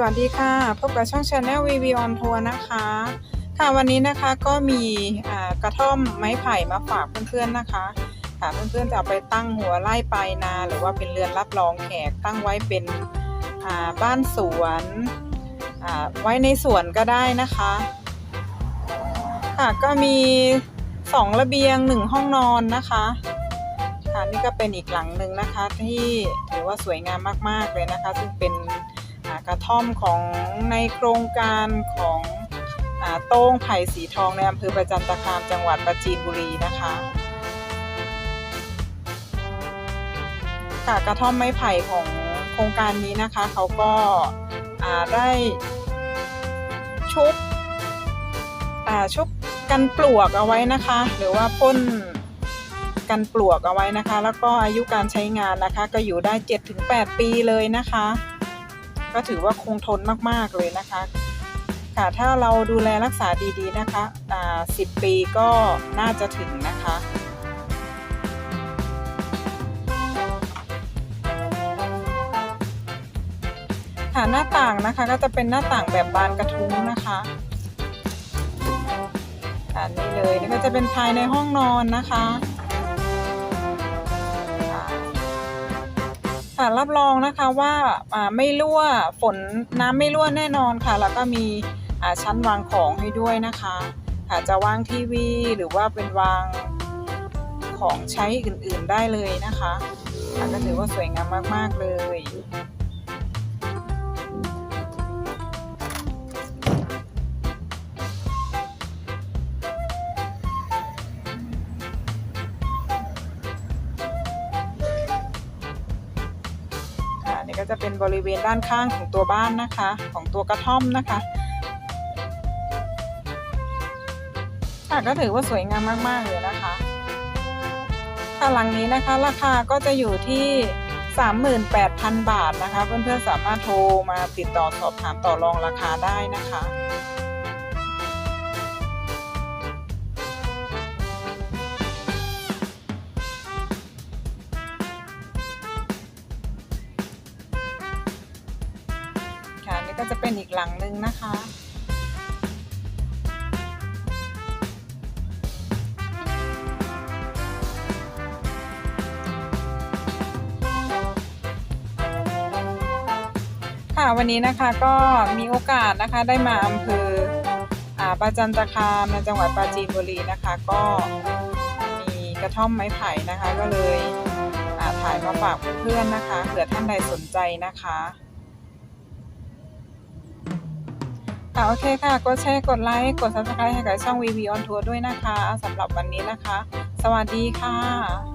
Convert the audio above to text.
สวัสดีค่ะพบกับช่อง Channel VV on Tour นะคะ ค่ะวันนี้นะคะก็มีกระท่อมไม้ไผ่มาฝากเพื่อนๆนะคะค่ะเพื่อนๆจะเอาไปตั้งหัวไร่ปลายนา หรือว่าเป็นเรือนรับรองแขกตั้งไว้เป็นบ้านสวนไว้ในสวนก็ได้นะคะค่ะก็มีสองระเบียงหนึ่งห้องนอนนะคะค่ะนี่ก็เป็นอีกหลังหนึ่งนะคะที่ถือว่าสวยงามมากๆเลยนะคะ ซึ่งเป็น กระท่อมของในโครงการของอโต้งไผ่สีทองในอำเภอประจันตคามจังหวัดปราจีนบุรีนะคะค่ะกระท่อมไม้ไผ่ของโครงการนี้นะคะเขาก็าได้ชุบอ่าชุบกันปลวกเอาไว้นะคะ หรือว่าพ่นกันปลวกเอาไว้นะคะ แล้วก็อายุการใช้งานนะคะ ก็อยู่ได้ 7-8 ปีเลยนะคะ ก็ถือว่าคงทนมากๆเลยนะคะค่ะถ้าเราดูแลรักษาดีๆนะคะอ่า10ปีก็น่าจะถึงนะคะค่ะหน้าต่างนะคะก็จะเป็นหน้าต่างแบบบานกระทุ้งนะคะค่ะนี่เลยนี่ก็จะเป็นภายในห้องนอนนะคะ ค่ะรับรองนะคะว่าไม่รั่วฝนน้ำไม่รั่วแน่นอนค่ะ แล้วก็มีชั้นวางของให้ด้วยนะคะค่ะจะวางทีวีหรือว่าเป็นวางของใช้อื่นๆได้เลยนะคะก็ถือว่าสวยงามมากๆเลย ก็จะเป็นบริเวณด้านข้างของตัวบ้านนะคะ ของตัวกระท่อมนะคะค่ะก็ถือว่าสวยงามมากๆเลยนะคะค่ะหลังนี้นะคะ ราคาก็จะอยู่ที่ 38,000 บาทนะคะ เพื่อนๆสามารถโทรมาติดต่อสอบถามต่อรองราคาได้นะคะ ก็จะเป็นอีกหลังหนึ่งนะคะค่ะวันนี้นะคะก็มีโอกาสนะคะได้มาอำเภออ่าประจันตคามในจังหวัดปราจีนบุรีนะคะ ก็มีกระท่อมไม้ไผ่นะคะ ก็เลยถ่ายมาฝากเพื่อนนะคะเผื่อท่านใดสนใจนะคะ ค่ะโอเคค่ะ กดแชร์กดไลค์กด subscribe ให้กับช่อง VV on Tour ด้วยนะคะสำหรับวันนี้นะคะ สวัสดีค่ะ